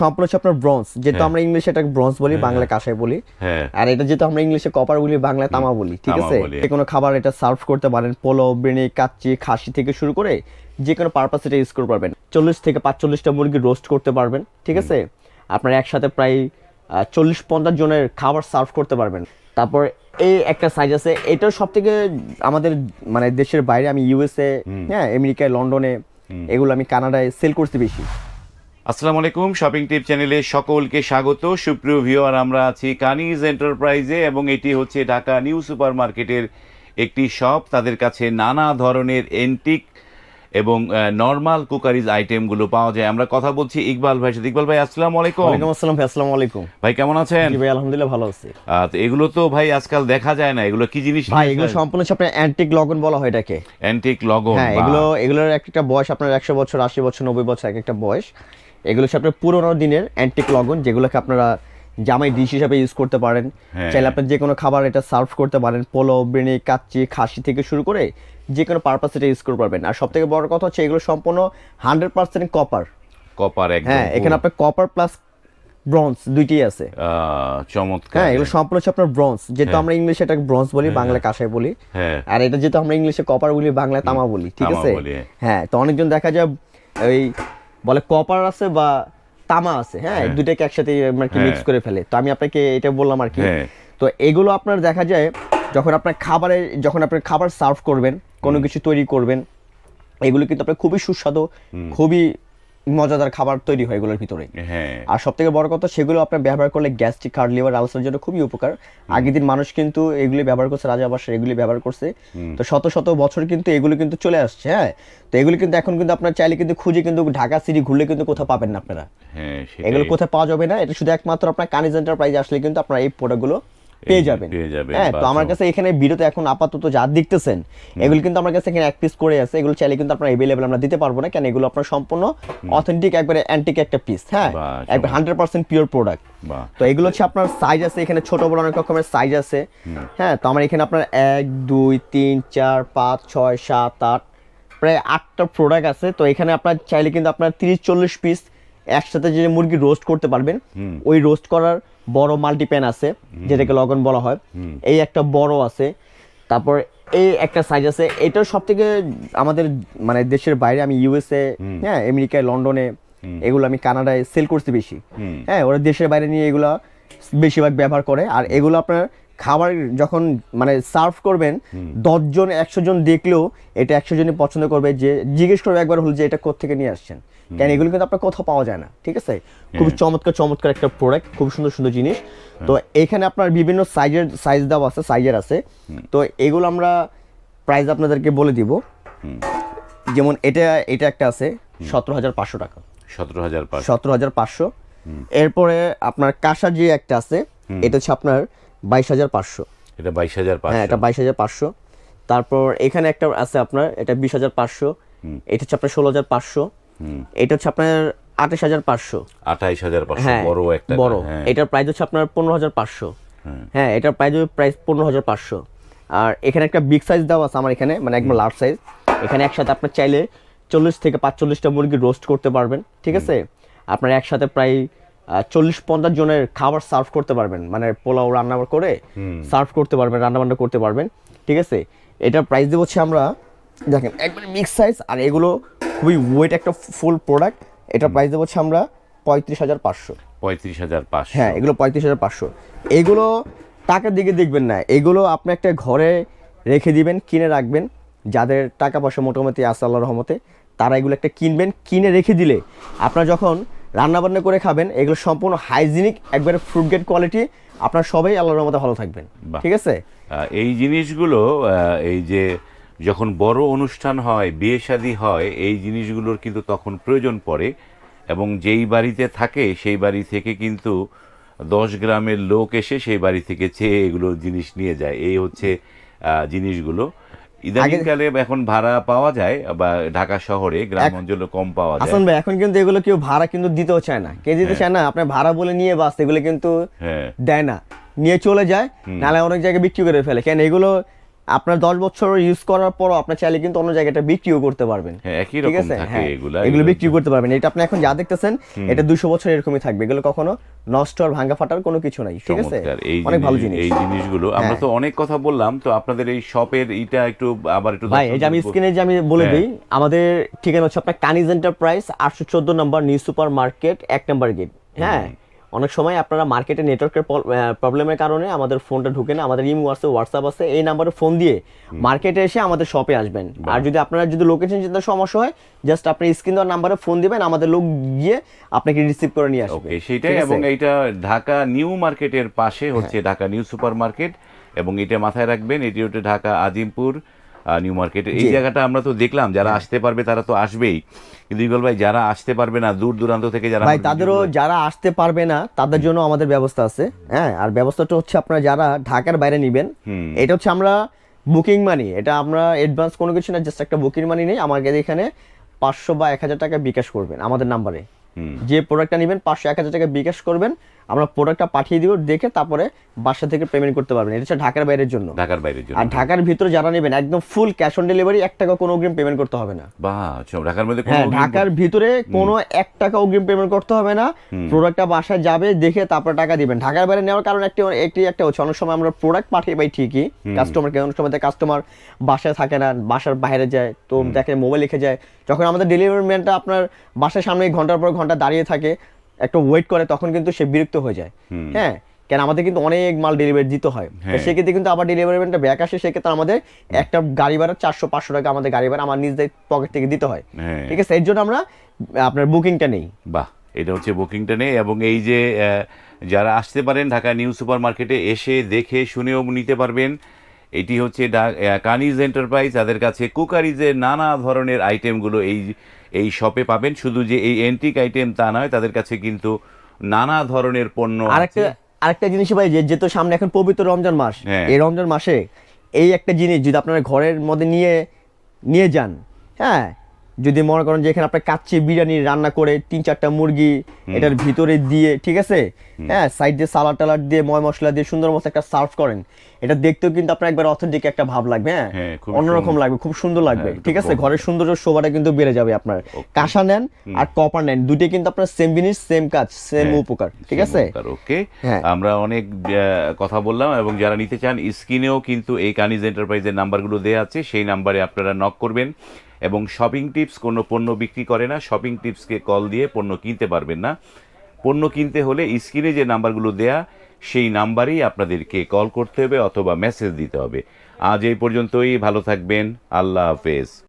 সম্পূর্ণ হচ্ছে আপনার ব্রঞ্জ যেহেতু হ্যাঁ। আমরা ইংলিশে এটাকে ব্রঞ্জ বলি বাংলা কাঁসাই বলি। হ্যাঁ। আর এটা আমরা ইংলিশে কপার বলি বাংলা তামা বলি ঠিক আছে? যে কোনো খাবার এটা সার্ভ করতে পারেন পোলাও বিরিয়ানি কাচ্চি খাসি থেকে শুরু করে যে কোনো পারপাস এটা ইউজ করতে পারবেন। চল্লিশ থেকে পাঁচচল্লিশটা মুরগি রোস্ট করতে পারবেন ঠিক আছে? আপনার একসাথে প্রায় চল্লিশ পঞ্চাশ জনের খাবার সার্ভ করতে পারবেন। তারপর এই একটা সাইজ আছে এটার সব থেকে আমাদের মানে দেশের বাইরে আমি ইউএসএ হ্যাঁ আমেরিকায় লন্ডনে এগুলো আমি কানাডায় সেল করছি বেশি। আসসালামু আলাইকুম শপিং টিপ চ্যানেলে সকলকে স্বাগত। সুপ্রিয় ভিউয়ার আমরা আছি কানিজ এন্টারপ্রাইজে এবং এটি হচ্ছে ঢাকা নিউ সুপার মার্কেটের একটি শপ তাদের কাছে নানা ধরনের এন্টিক এবং নর্মাল কুকারিজ আইটেমগুলো পাওয়া যায়। আমরা কথা বলছি ইকবাল ভাই সাথে। ইকবাল ভাই আসসালামু আলাইকুম। ওয়ালাইকুম আসসালাম ভাই আসসালামু আলাইকুম। ভাই কেমন আছেন? জি ভাই আলহামদুলিল্লাহ ভালো আছি। তো এগুলো তো ভাই আজকাল দেখা যায় না। এগুলো কি জিনিস ভাই এগুলো সম্পূর্ণ আপনার অ্যান্টিক লগন বলা হয় এটাকে। অ্যান্টিক লগন হ্যাঁ এগুলো এগুলোর একটা বয়স আপনার একশো বছর আশি বছর নব্বই বছর এক একটা বয়স। এগুলো হচ্ছে আপনার পুরোনো দিনের অ্যান্টিক লগন যেগুলোকে আপনারা জামাই ডিশ হিসাবে ইউজ করতে পারেন। হ্যাঁ। চাইলে আপনার যে কোনো খাবার এটা সার্ভ করতে পারেন পোলো বিরিয়ানি কাচ্চি খাসি থেকে শুরু করে যে কোনো পারপাস এটা ইউজ করতে পারবেন। আর সব থেকে বড় কথা হচ্ছে এগুলো সম্পূর্ণ হান্ড্রেড পার্সেন্ট কপার কপার হ্যাঁ এখানে আপনার কপার প্লাস ব্রঞ্জ দুইটি আছে। চমৎকার। হ্যাঁ এগুলো সম্পূর্ণ হচ্ছে আপনার ব্রঞ্জ যেহেতু হ্যাঁ। আমরা ইংলিশে এটাকে ব্রঞ্জ বলি বাংলা কাঁসাই বলি। হ্যাঁ। আর এটা যেহেতু আমরা ইংলিশে কপার বলি বাংলায় তামা বলি ঠিক আছে? হ্যাঁ। তো অনেকজন দেখা যায় ওই বলে কপার আছে বা তামা আছে হ্যাঁ? দুইটাকে দুটাকে একসাথে আর কি হ্যাঁ। মিক্স করে ফেলে। তো আমি আপনাকে এটা বললাম আর কি। হ্যাঁ। তো এগুলো আপনার দেখা যায় যখন আপনার খাবারে যখন আপনার খাবার সার্ভ করবেন কোনো কিছু তৈরি করবেন এগুলো কিন্তু আপনার খুবই সুস্বাদু খুবই মজাদার খাবার তৈরি হয় এগুলোর ভিতরে। হ্যাঁ। আর সব থেকে বড় কথা সেগুলো আপনার ব্যবহার করলে গ্যাস্ট্রিক হার্ট লিভার আলসার জন্য খুবই উপকার। আগের দিন মানুষ কিন্তু এগুলি ব্যবহার করছে রাজা বাসার এগুলি ব্যবহার করছে। তো শত শত বছর কিন্তু এগুলো কিন্তু চলে আসছে হ্যাঁ? তো এগুলো কিন্তু এখন কিন্তু আপনার চাইলে কিন্তু খুঁজে কিন্তু ঢাকা সিটি ঘুরলে কিন্তু কোথাও পাবেন না আপনারা। হ্যাঁ এগুলো। কোথায় পাওয়া যাবে না এটা শুধু একমাত্র আপনার কানিজ এন্টারপ্রাইজে আসলে কিন্তু আপনার এই প্রোডাক্টগুলো পেয়ে যাবেন। হ্যাঁ তো আমার কাছে এখানে ভিডিওতে এখন আপাতত যা দেখতেছেন এগুলো কিন্তু আমার কাছে এখানে এক পিস করে আছে এগুলো চাইলে কিন্তু আপনার এভেলেবেল আমরা দিতে পারব না কেন এগুলো আপনার সম্পূর্ণ অথেন্টিক একবারে অ্যান্টিক একটা পিস হ্যাঁ? একবার হান্ড্রেড পার্সেন্ট পিওর প্রোডাক্ট তো এগুলো হচ্ছে আপনার সাইজ আছে এখানে ছোট বড় অনেক রকমের সাইজ আছে। হ্যাঁ তো আমার এখানে আপনার এক দুই তিন চার পাঁচ ছয় সাত আট প্রায় আটটা প্রোডাক্ট আছে। তো এখানে আপনার চাইলে কিন্তু আপনার তিরিশ চল্লিশ পিস একসাথে যে মুরগি রোস্ট করতে পারবেন ওই রোস্ট করার বড় মাল্টিপ্যান আছে যেটাকে লগন বলা হয়। এই একটা বড় আছে তারপর এই একটা সাইজ আছে। এটার সব থেকে আমাদের মানে দেশের বাইরে আমি ইউএসএ হ্যাঁ আমেরিকায় লন্ডনে এগুলো আমি কানাডায় সেল করছি বেশি। হ্যাঁ ওরা দেশের বাইরে নিয়ে এগুলো বেশিরভাগ ব্যবহার করে। আর এগুলো আপনার খাবার যখন মানে সার্ভ করবেন দশজন একশো জন দেখলেও এটা একশো জনই পছন্দ করবে। যে জিজ্ঞেস করবে একবার হলো যে এটা কোথেকে নিয়ে আসছেন। কেন এগুলো কিন্তু আপনার কোথাও পাওয়া যায় না ঠিক আছে? খুব চমৎকার চমৎকার একটা প্রোডাক্ট খুব সুন্দর সুন্দর জিনিস। তো এখানে আপনার বিভিন্ন সাইজের সাইজ দেওয়া আছে সাইজের আছে। তো এগুলো আমরা প্রাইস আপনাদেরকে বলে দিব। যেমন এটা এটা একটা আছে সতেরো হাজার পাঁচশো টাকা। সতেরো হাজার সতেরো হাজার পাঁচশো। এরপরে আপনার কাঁসা যে একটা আছে এটা হচ্ছে আপনার বাইশ হাজার পাঁচশো। এটা বাইশ হাজার হ্যাঁ এটা বাইশ হাজার পাঁচশো। তারপর এখানে একটা আছে আপনার এটা বিশ হাজার পাঁচশো। এটা হচ্ছে আপনার ষোলো হাজার পাঁচশো। এটা হচ্ছে আপনার আঠাশ হাজার পাঁচশো। আঠাইশ হাজার পাঁচশো হ্যাঁ বড় একটা বড়। হ্যাঁ। এটার প্রাইস হচ্ছে আপনার পনেরো হাজার পাঁচশো। হ্যাঁ। এটার প্রাইস প্রাইস পনেরো হাজার পাঁচশো। আর এখানে একটা বিগ সাইজ দেওয়া আছে আমার এখানে মানে একদম লার্জ সাইজ এখানে একসাথে আপনার চাইলে চল্লিশ থেকে পাঁচচল্লিশটা মুরগি রোস্ট করতে পারবেন ঠিক আছে? আপনার একসাথে প্রায় চল্লিশ পঞ্চাশ জনের খাবার সার্ভ করতে পারবেন। মানে পোলাও রান্না করে সার্ভ করতে পারবেন রান্না বান্না করতে পারবেন ঠিক আছে? এটার প্রাইস দেবো হচ্ছে আমরা দেখেন একবারে মিক্স সাইজ আর এগুলো খুবই ওয়েট একটা ফুল প্রোডাক্ট এটার প্রাইস দেবো হচ্ছে আমরা পঁয়ত্রিশ হাজার পাঁচশো। পঁয়ত্রিশ হাজার পাঁচশো। হ্যাঁ এগুলো পঁয়ত্রিশ হাজার পাঁচশো। এগুলো টাকার দিকে দেখবেন না এগুলো আপনি একটা ঘরে রেখে দিবেন কিনে রাখবেন যাদের টাকা পয়সা মোটামুটি আছে আল্লাহ রহমতে তারা এগুলো একটা কিনবেন কিনে রেখে দিলে আপনার যখন রান্না বান্না করে খাবেন এগুলো সম্পূর্ণ হাইজিনিক একবারে ফ্রুট গেট কোয়ালিটি আপনার সবাই আল্লাহর রহমতে ভালো থাকবেন। ঠিক আছে? এই জিনিসগুলো এই যে যখন বড় অনুষ্ঠান হয় বিয়ে শাদী হয় এই জিনিসগুলোর কিন্তু তখন প্রয়োজন পড়ে। এবং যেই বাড়িতে থাকে সেই বাড়ি থেকে কিন্তু দশ গ্রামের লোক এসে সেই বাড়ি থেকে চেয়ে এগুলো জিনিস নিয়ে যায়। এই হচ্ছে জিনিসগুলো। ইদানিংকালে এখন ভাড়া পাওয়া যায় বা ঢাকা শহরে গ্রাম অঞ্চলে কম পাওয়া যায়। হাসান ভাই এখন কিন্তু এগুলো কেউ ভাড়া কিন্তু দিতেও চায় না। কে দিতে চায় না আপনার ভাড়া বলে নিয়ে বাস এগুলো কিন্তু হ্যাঁ। দেয় না। নিয়ে চলে যায় নাহলে অনেক জায়গায় বিক্রি করে ফেলে। কেন এগুলো আপনার দশ বছর ইউজ করার পর আপনার চাইলে কিন্তু অন্য জায়গাটা বিক্রিও করতে পারবেন। হ্যাঁ ঠিক আছে? হ্যাঁ এগুলো বিক্রি করতে পারবেন। এটা আপনি এখন যা দেখতেছেন এটা দুশো বছর এরকমই থাকবে। এগুলো কখনো নষ্ট আর ভাঙ্গা ফাটার কোনো কিছু নাই ঠিক আছে? অনেক ভালো জিনিস- এই জিনিসগুলো আমরা হ্যাঁ। তো অনেক কথা বললাম তো আপনাদের এই শপের এটা একটু আবার একটু ভাই এই যে আমি স্ক্রিনে যে আমি বলে। দিই আমাদের ঠিকানা হচ্ছে আপনার কানিজ এন্টারপ্রাইজ আটশো চোদ্দ নম্বর নিউ সুপার মার্কেট এক নম্বর গেট হ্যাঁ? অনেক সময় আপনারা মার্কেটে নেটওয়ার্কের প্রবলেমের কারণে আমাদের ফোনটা ঢুকে না আমাদের ইমো আছে হোয়াটসঅ্যাপ আছে এই নাম্বারে ফোন দিয়ে মার্কেটে এসে আমাদের শপে আসবেন। আর যদি আপনারা যদি লোকেশন চিন্তা সমস্যা হয় জাস্ট আপনি স্ক্রিন দেওয়ার নাম্বারে ফোন দিবেন আমাদের লোক গিয়ে আপনাকে রিসিভ করে নিয়ে আসবে। সেটাই এবং এইটা ঢাকা নিউ মার্কেটের পাশে হচ্ছে ঢাকা নিউ সুপার মার্কেট এবং এটা মাথায় রাখবেন এটি হচ্ছে ঢাকা আজিমপুর নিউ মার্কেট এই হ্যাঁ। জায়গাটা আমরা তো দেখলাম যারা আসতে পারবে তারা তো আসবেই। কিন্তু ইকবাল ভাই যারা আসতে পারবে না দূর দূরান্ত থেকে যারা ভাই তাদেরও যারা আসতে পারবে না তাদের জন্য আমাদের ব্যবস্থা আছে। হ্যাঁ আর ব্যবস্থাটা হচ্ছে আপনারা যারা ঢাকার বাইরে নিবেন। এটা হচ্ছে আমরা বুকিং মানি এটা আমরা অ্যাডভান্স কোনো কিছু না জাস্ট একটা বুকিং মানি নেই আমাকে এখানে পাঁচশো বা এক হাজার টাকা বিকাশ করবেন আমাদের নাম্বারে। যে প্রোডাক্টটা নেবেন পাঁচশো এক হাজার টাকা বিকাশ করবেন আমরা প্রোডাক্টটা পাঠিয়ে দিব দেখে তারপরে বাসা থেকে পেমেন্ট করতে পারবেন। এটা হচ্ছে ঢাকার বাইরের জন্য। ঢাকার বাইরের জন্য। আর ঢাকার ভিতরে যারা নেবেন একদম ফুল ক্যাশ অন ডেলিভারি এক টাকা কোনো অগ্রিম পেমেন্ট করতে হবে না। বাহ আচ্ছা, ঢাকার মধ্যে হ্যাঁ ঢাকার ভিতরে কোনো এক টাকা অগ্রিম পেমেন্ট করতে হবে না। প্রোডাক্টটা বাসায় যাবে দেখে তারপর টাকা দিবেন। ঢাকার বাইরে নেওয়ার কারণ একটি একটি একটা হচ্ছে অনেক সময় আমরা প্রোডাক্ট পাঠিয়ে পাই ঠিকই। কাস্টমারকে অনেক সময় কাস্টমার বাসায় থাকে না বাসার বাইরে যায় তো দেখে মোবাইল লিখে যায়। যখন আমাদের ডেলিভারি ম্যানটা আপনার বাসার সামনে ঘণ্টার পর ঘণ্টা দাঁড়িয়ে থাকে একটা ওয়েট করে তখন কিন্তু সে বিরক্ত হয়ে যায়। হ্যাঁ? কেন? আমাদের কিন্তু অনেক মাল ডেলিভারি দিতে হয়। হ্যাঁ। সেক্ষেত্রে কিন্তু আবার ডেলিভারি ম্যানটা ব্যাক আসে সেক্ষেত্রে আমাদের একটা গাড়ি ভাড়া চারশো পাঁচশো টাকা আমাদের গাড়ি ভাড়া আমার নিজেদের পকেট থেকে দিতে হয়। হ্যাঁ। ঠিক আছে? এর জন্য আমরা আপনার বুকিংটা নেই। বাহ! এটা হচ্ছে বুকিংটা নেই এবং এই যে যারা আসতে পারেন ঢাকা নিউ সুপার মার্কেটে এসে দেখে শুনেও নিতে পারবেন। এটি হচ্ছে কানিজ এন্টারপ্রাইজ তাদের কাছে কুকারিজের নানা ধরনের আইটেমগুলো এই এই শপে পাবেন। শুধু যে এই এন্টিক আইটেম তা নয় তাদের কাছে কিন্তু নানা ধরনের পণ্য আরেকটা। আরেকটা জিনিস ভাই যে যেহেতু সামনে এখন পবিত্র রমজান মাস হ্যাঁ। এই রমজান মাসে এই একটা জিনিস যদি আপনারা ঘরের মধ্যে নিয়ে নিয়ে যান হ্যাঁ যদি মনে করেন যে এখানে আপনার কাচ্চি বিরিয়ানি রান্না করে তিন চারটা মুরগি এটার ভিতরে দিয়ে ঠিক আছে? হ্যাঁ সাইড দিয়ে সালাড টালাড দিয়ে ময় মশলা দিয়ে সুন্দর মতো একটা সার্ভ করেন। এটা দেখতেও কিন্তু আপনার একবার অথেন্টিক একটা ভাব লাগবে হ্যাঁ? হ্যাঁ, অন্যরকম। লাগবে খুব সুন্দর লাগবে ঠিক আছে? ঘরের সৌন্দর্য শোভাটা কিন্তু বেড়ে যাবে আপনার। কাঁসা নেন আর কপার নেন দুটোই কিন্তু আপনার সেম জিনিস সেম কাজ সেম হ্যাঁ, উপকার ঠিক আছে? ওকে হ্যাঁ। আমরা অনেক কথা বললাম এবং যারা নিতে চান স্ক্রিনেও কিন্তু এই কানিজ এন্টারপ্রাইজের নাম্বারগুলো দেওয়া আছে সেই নাম্বারে আপনারা নক করবেন এবং শপিং টিপস কোনো পণ্য বিক্রি করে না শপিং টিপসকে কল দিয়ে পণ্য কিনতে পারবেন না। পণ্য কিনতে হলে স্ক্রিনে যে নাম্বারগুলো দেয়া সেই নাম্বারেই আপনাদেরকে কল করতে হবে অথবা মেসেজ দিতে হবে। আজ এই পর্যন্তই, ভালো থাকবেন, আল্লাহ হাফেজ।